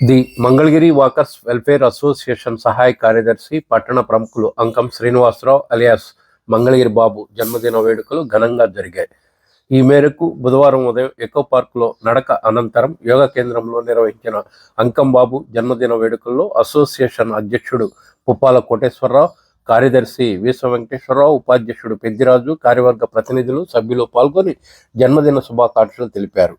The Mangalagiri walkers welfare association సహాయ కార్యదర్శి పట్టణ ప్రముఖులు అంకం శ్రీనివాసరావు అలియాస్ మంగళగిరి బాబు జన్మదిన వేడుకలు ఘనంగా జరిగాయి. ఈ మేరకు బుధవారం ఉదయం ఎకో పార్కులో నడక అనంతరం యోగా కేంద్రంలో నిర్వహించిన అంకం బాబు జన్మదిన వేడుకల్లో అసోసియేషన్ అధ్యక్షుడు పుప్పాల కోటేశ్వరరావు కార్యదర్శి విశ్వ వెంకటేశ్వరరావు ఉపాధ్యక్షుడు పెద్దిరాజు కార్యవర్గ ప్రతినిధులు సభ్యులు పాల్గొని జన్మదిన శుభాకాంక్షలు తెలిపారు.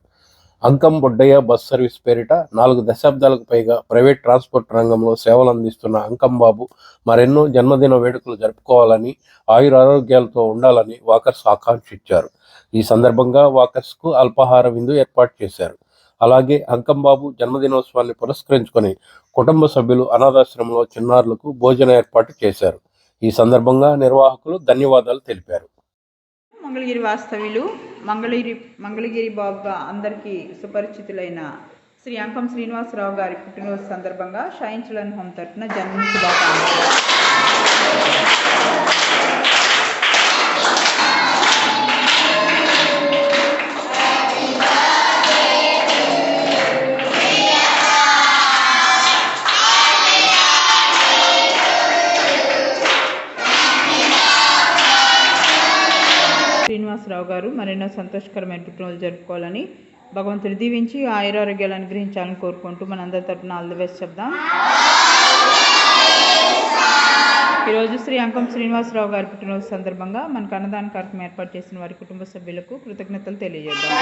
అంకం బొడ్డయ్య బస్ సర్వీస్ పేరిట నాలుగు దశాబ్దాలకు పైగా ప్రైవేట్ ట్రాన్స్పోర్ట్ రంగంలో సేవలు అందిస్తున్న అంకం బాబు మరెన్నో జన్మదిన వేడుకలు జరుపుకోవాలని ఆయురారోగ్యాలతో ఉండాలని వాకర్స్ ఆకాంక్షించారు. ఈ సందర్భంగా వాకర్స్కు అల్పాహార విందు ఏర్పాటు చేశారు. అలాగే అంకంబాబు జన్మదినోత్సవాన్ని పురస్కరించుకొని కుటుంబ సభ్యులు అనాథాశ్రమంలో చిన్నారులకు భోజన ఏర్పాటు చేశారు. ఈ సందర్భంగా నిర్వాహకులు ధన్యవాదాలు తెలిపారు. మంగళగిరి వాస్తవ్యులు మంగళగిరి మంగళగిరి బాబుగా అందరికీ సుపరిచితులైన శ్రీ అంకం శ్రీనివాసరావు గారి పుట్టినరోజు సందర్భంగా షైన్ హోం హోమ్ తరఫున జన్మ శుభాకాంక్షలు. శ్రీనివాసరావు గారు మరెన్నో సంతోషకరమైన పుట్టినరోజు జరుపుకోవాలని భగవంతుని దీవించి ఆయురారోగ్యాలు అనుగ్రహించాలని కోరుకుంటూ మనందరి తరపున ఆల్ ది బెస్ట్ చెప్దాం. ఈరోజు శ్రీ అంకం శ్రీనివాసరావు గారి పుట్టినరోజు సందర్భంగా మనకు అన్నదాన కార్యక్రమం ఏర్పాటు చేసిన వారి కుటుంబ సభ్యులకు కృతజ్ఞతలు తెలియజేద్దాం.